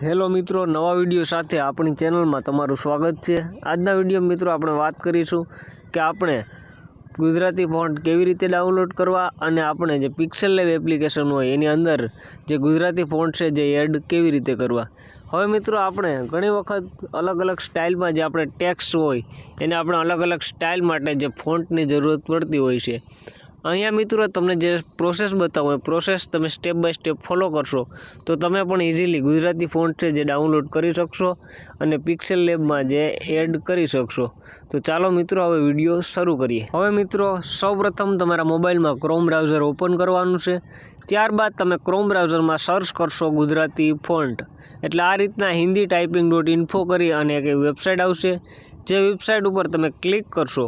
Hello મિત્રો, નવા video સાથે આપણી ચેનલમાં તમારું સ્વાગત છે. આજના વીડિયો મિત્રો આપણે વાત કરીશું કે આપણે ગુજરાતી ફોન્ટ કેવી રીતે ડાઉનલોડ કરવા અને આપણે જે પિક્સેલ લેબ એપ્લિકેશન હોય એની અંદર જે ગુજરાતી ફોન્ટ છે જે એડ કેવી રીતે કરવા. હવે મિત્રો આપણે ઘણી વખત અલગ અલગ સ્ટાઇલમાં જે આપણે ટેક્સ હોય એને આપણે અલગ અલગ સ્ટાઇલ માટે જે ફોન્ટની જરૂરત પડતી હોય છે. અહીંયા મિત્રો તમને જે પ્રોસેસ બતાવો, એ પ્રોસેસ તમે સ્ટેપ બાય સ્ટેપ ફોલો કરશો, તો તમે પણ ઇઝીલી ગુજરાતી ફોન્ટ છે જે ડાઉનલોડ કરી શકશો અને પિક્સેલ લેબમાં જે એડ કરી શકશો. તો ચાલો મિત્રો, હવે વીડિયો શરૂ કરીએ. હવે મિત્રો, સૌપ્રથમ તમારા મોબાઈલમાં ક્રોમ બ્રાઉઝર ઓપન કરવાનું છે. ત્યારબાદ તમે ક્રોમ બ્રાઉઝરમાં સર્ચ કરશો ગુજરાતી ફોન્ટ એટલે આ રીતના હિન્દી ટાઈપિંગ ડોટ ઇન્ફો કરી અને એક વેબસાઇટ આવશે. જે વેબસાઇટ ઉપર તમે ક્લિક કરશો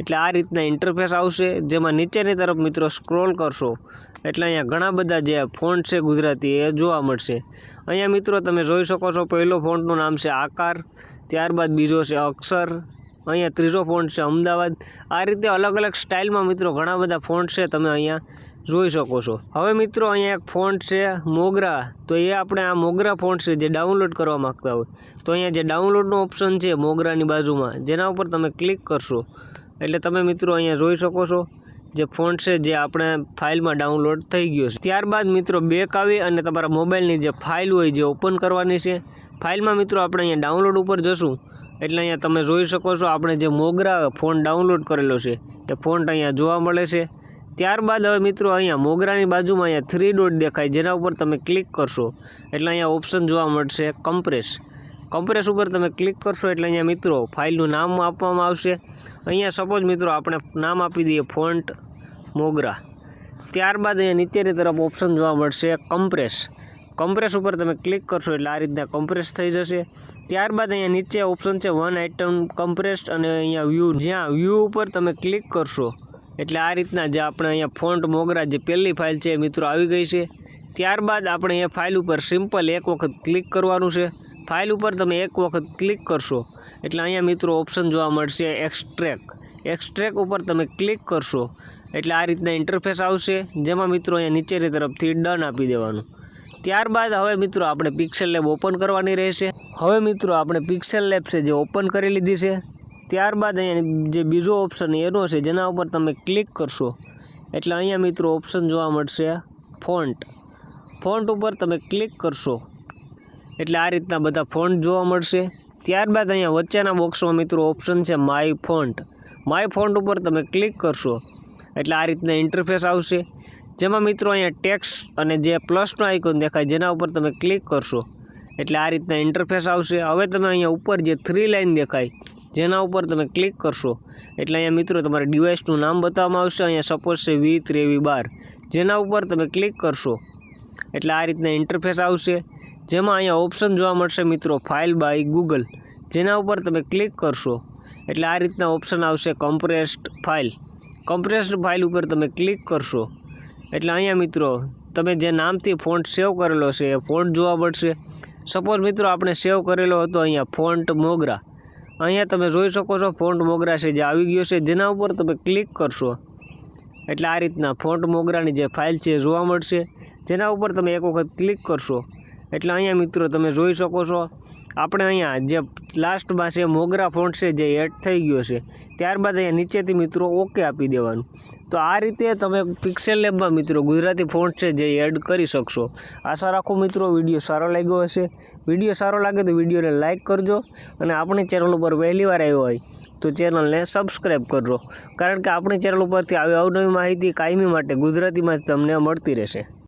એટલે આ રીતના ઇન્ટરફેસ આવશે, જેમાં નીચેની તરફ મિત્રો સ્ક્રોલ કરશો. એટલે અહીંયા ઘણા બધા જે ફોન્ટ છે ગુજરાતી, એ જોવા મળશે. અહીંયા મિત્રો તમે જોઈ શકો છો, પહેલો ફોન્ટનું નામ છે આકાર, ત્યારબાદ બીજો છે અક્ષર, અહીંયા ત્રીજો ફોન્ટ છે અમદાવાદ. આ રીતે અલગ અલગ સ્ટાઇલમાં મિત્રો ઘણા બધા ફોન્ટ છે, તમે અહીંયા જોઈ શકો છો. હવે મિત્રો અહીંયા એક ફોન્ટ છે મોગરા, તો એ આપણે આ મોગરા ફોન્ટ છે જે ડાઉનલોડ કરવા માગતા હોય, તો અહીંયા જે ડાઉનલોડનો ઓપ્શન છે મોગરાની બાજુમાં, જેના ઉપર તમે ક્લિક કરશો એટલે તમે મિત્રો અહીંયા જોઈ શકો છો જે ફોન્ટ છે જે આપણે ફાઇલમાં ડાઉનલોડ થઈ ગયો છે. ત્યારબાદ મિત્રો બેક આવી અને તમારા મોબાઈલની જે ફાઇલ હોય જે ઓપન કરવાની છે. ફાઇલમાં મિત્રો આપણે અહીંયા ડાઉનલોડ ઉપર જશું. એટલે અહીંયા તમે જોઈ શકો છો આપણે જે મોગરા ફોન ડાઉનલોડ કરેલો છે, એ ફોન્ટ અહીંયા જોવા મળે છે. ત્યારબાદ હવે મિત્રો અહીંયા મોગરાની બાજુમાં અહીંયા થ્રી ડોટ દેખાય, જેના ઉપર તમે ક્લિક કરશો. એટલે અહીંયા ઓપ્શન જોવા મળશે કમ્પ્રેસ. કમ્પ્રેસ ઉપર તમે ક્લિક કરશો એટલે અહીંયા મિત્રો ફાઇલનું નામ આપવામાં આવશે. અહીંયા સપોઝ મિત્રો આપણે નામ આપી દઈએ ફોન્ટ મોગરા. ત્યારબાદ અહીંયા નીચેની તરફ ઓપ્શન જોવા મળશે કમ્પ્રેસ કમ્પ્રેસ ઉપર તમે ક્લિક કરશો એટલે આ રીતના કમ્પ્રેસ થઈ જશે. ત્યારબાદ અહીંયા નીચે ઓપ્શન છે વન આઇટમ કમ્પ્રેસ્ડ અને અહીંયા વ્યૂ જ્યાં વ્યૂ ઉપર તમે ક્લિક કરશો એટલે આ રીતના જે આપણે અહીંયા ફોન્ટ મોગરા જે પહેલી ફાઇલ છે મિત્રો આવી ગઈ છે. ત્યારબાદ આપણે અહીંયા ફાઇલ ઉપર સિમ્પલ એક વખત ક્લિક કરવાનું છે. ફાઇલ ઉપર તમે એક વખત ક્લિક કરશો. એટલે અહીંયા મિત્રો ઓપ્શન જોવા મળશે એક્સ્ટ્રેક એક્સ્ટ્રેક ઉપર તમે ક્લિક કરશો. એટલે આ રીતના ઇન્ટરફેસ આવશે. જેમાં મિત્રો અહીંયા નીચેની તરફથી ડન આપી દેવાનું. ત્યારબાદ હવે મિત્રો આપણે પિક્સેલ લેબ ઓપન કરવાની રહેશે. હવે મિત્રો આપણે પિક્સેલ લેબ છે જે ઓપન કરી લીધી છે. ત્યારબાદ અહીંયા જે બીજો ઓપ્શન એનો છે, જેના ઉપર તમે ક્લિક કરશો. એટલે અહીંયા મિત્રો ઓપ્શન જોવા મળશે ફોન્ટ ફોન્ટ ઉપર તમે ક્લિક કરશો. એટલે આ રીતના બધા ફોન્ટ જોવા મળશે. ત્યારબાદ અહીંયા વચ્ચેના બોક્સમાં મિત્રો ઓપ્શન છે માય ફોન્ટ માય ફોન્ટ ઉપર તમે ક્લિક કરશો. એટલે આ રીતના ઇન્ટરફેસ આવશે. જેમાં મિત્રો અહીંયા ટેક્સ અને જે પ્લસનો આઇકોન દેખાય જેના ઉપર તમે ક્લિક કરશો. એટલે આ રીતના ઇન્ટરફેસ આવશે. હવે તમે અહીંયા ઉપર જે થ્રી લાઇન દેખાય જેના ઉપર તમે ક્લિક કરશો. એટલે અહીંયા મિત્રો તમારે ડિવાઇસનું નામ બતાવવામાં આવશે. અહીંયા સપોઝ છે વી ત્રેવી બાર જેના ઉપર તમે ક્લિક કરશો. એટલે આ રીતના ઇન્ટરફેસ આવશે. જેમાં અહીંયા ઓપ્શન જોવા મળશે મિત્રો ફાઇલ બાય ગૂગલ જેના ઉપર તમે ક્લિક કરશો. એટલે આ રીતના ઓપ્શન આવશે કમ્પ્રેસ્ડ ફાઇલ કમ્પ્રેસ્ડ ફાઇલ ઉપર તમે ક્લિક કરશો. એટલે અહીંયા મિત્રો, તમે જે નામથી ફોન્ટ સેવ કરેલો છે, એ ફોન્ટ જોવા મળશે. સપોઝ મિત્રો આપણે સેવ કરેલો હતો અહીંયા ફોન્ટ મોગરા અહીંયા તમે જોઈ શકો છો ફોન્ટ મોગરા છે, જે આવી ગયો છે. જેના ઉપર તમે ક્લિક કરશો. એટલે આ રીતના ફોન્ટ મોગરાની જે ફાઇલ છે જોવા મળશે. જેના ઉપર તમે એક વખત ક્લિક કરશો. એટલે અહીંયા મિત્રો તમે જોઈ શકો છો, આપણે અહીંયા જે લાસ્ટમાં છે મોગરા ફોન્ટ છે જે એડ થઈ ગયો છે. ત્યારબાદ અહીંયા નીચેથી મિત્રો ઓકે આપી દેવાનું. તો આ રીતે તમે પિક્સેલ લેબમાં મિત્રો ગુજરાતી ફોન્ટ છે જે એડ કરી શકશો. આશા રાખો મિત્રો વીડિયો સારો લાગ્યો હશે. વીડિયો સારો લાગે તો વિડીયોને લાઇક કરજો અને આપણી ચેનલ ઉપર વહેલી વાર આવ્યો હોય તો ચેનલને સબસ્ક્રાઈબ કરજો. કારણ કે આપણી ચેનલ ઉપરથી આવી અવનવી માહિતી કાયમી માટે ગુજરાતીમાં જ તમને મળતી રહેશે.